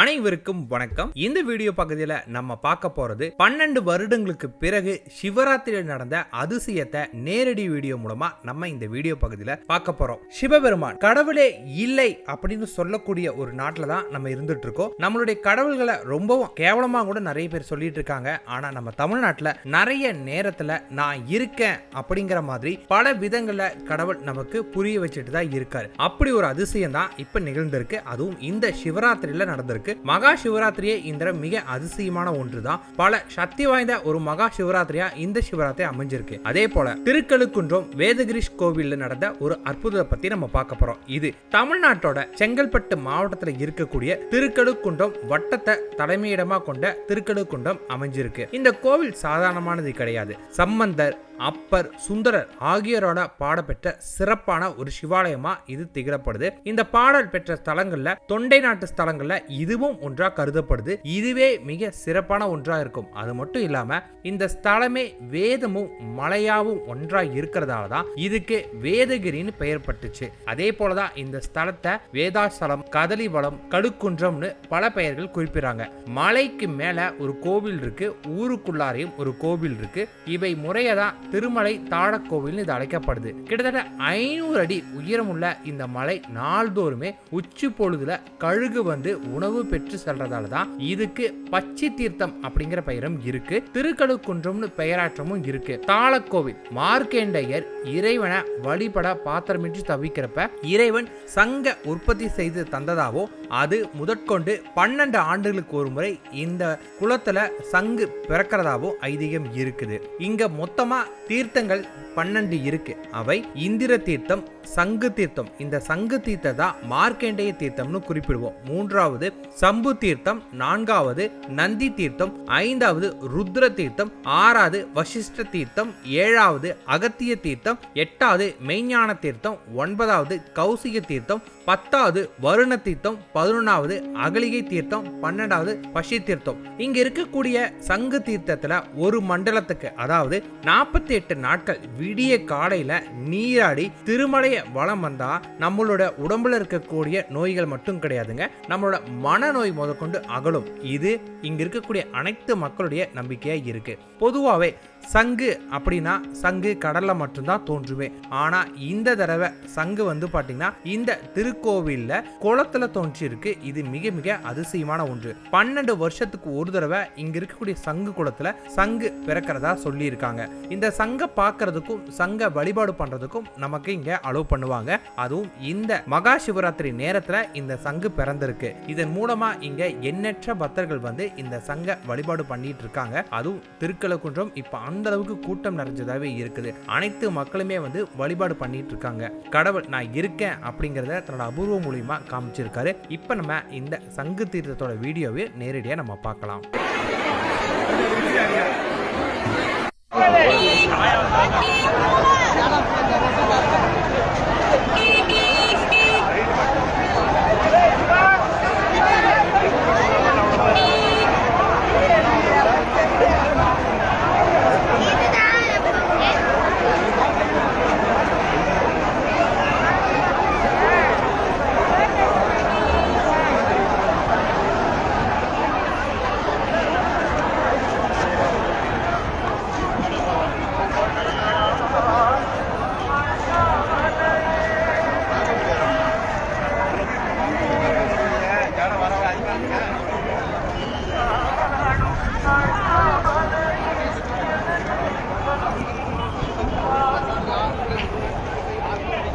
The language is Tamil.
அனைவருக்கும் வணக்கம். இந்த வீடியோ பகுதியில நம்ம பார்க்க போறது பன்னெண்டு வருடங்களுக்கு பிறகு சிவராத்திரியில் நடந்த அதிசயத்தை நேரடி வீடியோ மூலமா நம்ம இந்த வீடியோ பகுதியில பார்க்க போறோம். சிவபெருமான் கடவுளே இல்லை அப்படின்னு சொல்லக்கூடிய ஒரு நாட்டில் தான் நம்ம இருந்துட்டு இருக்கோம். நம்மளுடைய கடவுள்களை ரொம்பவும் கேவலமா கூட நிறைய பேர் சொல்லிட்டு இருக்காங்க. ஆனா நம்ம தமிழ்நாட்டில் நிறைய நேரத்துல நான் இருக்கேன் அப்படிங்கிற மாதிரி பல விதங்களில் கடவுள் நமக்கு புரிய வச்சுட்டு தான் இருக்காரு. அப்படி ஒரு அதிசயம் தான் இப்போ நிகழ்ந்திருக்கு. அதுவும் இந்த சிவராத்திரியில நடந்திருக்கு. மகா சிவராத்திரியே இந்த மிக அதிசயமான ஒன்று தான் பல சக்தி வாய்ந்த ஒரு மகா சிவராத்திரியா இந்த சிவராத்திரி அமைஞ்சிருக்கு. அதே போல திருக்கழுக்குன்றம் வேதகிரிஷ் கோவில்ல நடந்த ஒரு அற்புதத்தை பத்தி நம்ம பார்க்க போறோம். இது தமிழ்நாட்டோட செங்கல்பட்டு மாவட்டத்துல இருக்கக்கூடிய திருக்கழுக்குன்றம் வட்டத்தை தலைமையிடமா கொண்ட திருக்கழுக்குன்றம் அமைஞ்சிருக்கு. இந்த கோவில் சாதாரணமானது கிடையாது. சம்பந்தர் அப்பர் சுந்தரர் ஆகியோரோட பாடப்பெற்ற சிறப்பான ஒரு சிவாலயமா இது திகழப்படுது. இந்த பாடல் பெற்ற ஸ்தலங்கள்ல தொண்டை நாட்டு ஸ்தலங்கள்ல இதுவும் ஒன்றா கருதப்படுது. இதுவே மிக சிறப்பான ஒன்றா இருக்கும். அது மட்டும் இல்லாம இந்த ஸ்தலமே வேதமும் மலையாவும் ஒன்றா இருக்கிறதால தான் இதுக்கு வேதகிரின்னு பெயர் பட்டுச்சு. அதே போலதான் இந்த ஸ்தலத்தை வேதாசலம் கதலிவளம் கடுக்குன்றம்னு பல பெயர்கள் குறிப்பிடுறாங்க. மலைக்கு மேல ஒரு கோவில் இருக்கு ஊருக்குள்ளாரையும் ஒரு கோவில் இருக்கு. இவை முறையதான் திருமலை தாழக்கோவில்னு இது அழைக்கப்படுது. கிட்டத்தட்ட ஐநூறு அடி உயரமுள்ள இந்த மலை நாள்தோறுமே உச்சி பொழுதுல கழுகு வந்து உணவு பெற்று செல்றதால தான் இதுக்கு பச்சை தீர்த்தம் அப்படிங்கிற பெயரும் இருக்கு. திருக்கழுக்குன்றம்னு பெயராற்றமும் இருக்கு. தாளக்கோவில் மார்க்கேண்டையர் இறைவனை வழிபட பாத்திரமின்றி தவிக்கிறப்ப இறைவன் சங்க உற்பத்தி செய்து தந்ததாவோ அது முதற்கொண்டு பன்னெண்டு ஆண்டுகளுக்கு ஒரு முறை இந்த குளத்துல சங்கு பிறக்கிறதாவோ ஐதீகம் இருக்குது. இங்க மொத்தமா தீர்த்தங்கள் பன்னெண்டு இருக்கு. அவை இந்திர தீர்த்தம் சங்கு தீர்த்தம். இந்த சங்கு தீர்த்த தான் மார்க்கேண்டேய தீர்த்தம்னு குறிப்பிடுவோம். மூன்றாவது சம்பு தீர்த்தம். நான்காவது நந்தி தீர்த்தம். ஐந்தாவது ருத்ர தீர்த்தம். ஆறாவது வசிஷ்ட தீர்த்தம். ஏழாவது அகத்திய தீர்த்தம். எட்டாவது மெய்ஞான தீர்த்தம். ஒன்பதாவது கௌசிக தீர்த்தம். பத்தாவது வருண தீர்த்தம். பதினொன்றாவது அகலிகை தீர்த்தம். பன்னெண்டாவது பசி தீர்த்தம். இங்க இருக்கக்கூடிய சங்கு தீர்த்தத்துல ஒரு மண்டலத்துக்கு அதாவது நாற்பத்தி எட்டு நாட்கள் விடிய காலையில நீராடி வளம் வந்தா நம்மளோட உடம்புல இருக்கக்கூடிய நோய்கள் மட்டும் கிடையாதுங்க. நம்மளோட மனநோய் முதற்கொண்டு அகலும். இது இங்க இருக்கக்கூடிய அனைத்து மக்களுடைய நம்பிக்கையா இருக்கு. பொதுவாகவே சங்கு அப்படின்னா சங்கு கடல்ல மட்டும்தான் தோன்றுமே. ஆனா இந்த தடவை சங்கு வந்து பாத்தீங்கன்னா இந்த திருக்கோவில்ல குளத்துல தோன்றியிருக்கு. இது மிக மிக அதிசயமான ஒன்று. பன்னெண்டு வருஷத்துக்கு ஒரு தடவை இங்க இருக்கக்கூடிய சங்கு குளத்துல சங்கு பிறக்கிறதா சொல்லியிருக்காங்க. இந்த சங்கை பார்க்கறதுக்கும் சங்க வழிபாடு பண்றதுக்கும் நமக்கு இங்க பண்ணுவாங்க. அதுவும் இந்த மகா சிவராத்திரி நேரத்துல இந்த சங்கு பிறந்திருக்கு. இதன் மூலமா இங்க எண்ணற்ற பக்தர்கள் வந்து இந்த சங்க வழிபாடு பண்ணிட்டு இருக்காங்க. அதுவும் திருக்கலக்குன்றம் இப்ப அந்த அளவுக்கு கூட்டம் நிறைஞ்சதாவே இருக்குது. அனைத்து மக்களுமே வந்து வழிபாடு பண்ணிட்டு இருக்காங்க. கடவுள் நான் இருக்கேன் அப்படிங்கறத தன்னோட அபூர்வம் மூலியமா காமிச்சிருக்காரு. இப்ப நம்ம இந்த சங்கு தீர்த்தத்தோட வீடியோவை நேரடியா நம்ம பார்க்கலாம். Hãy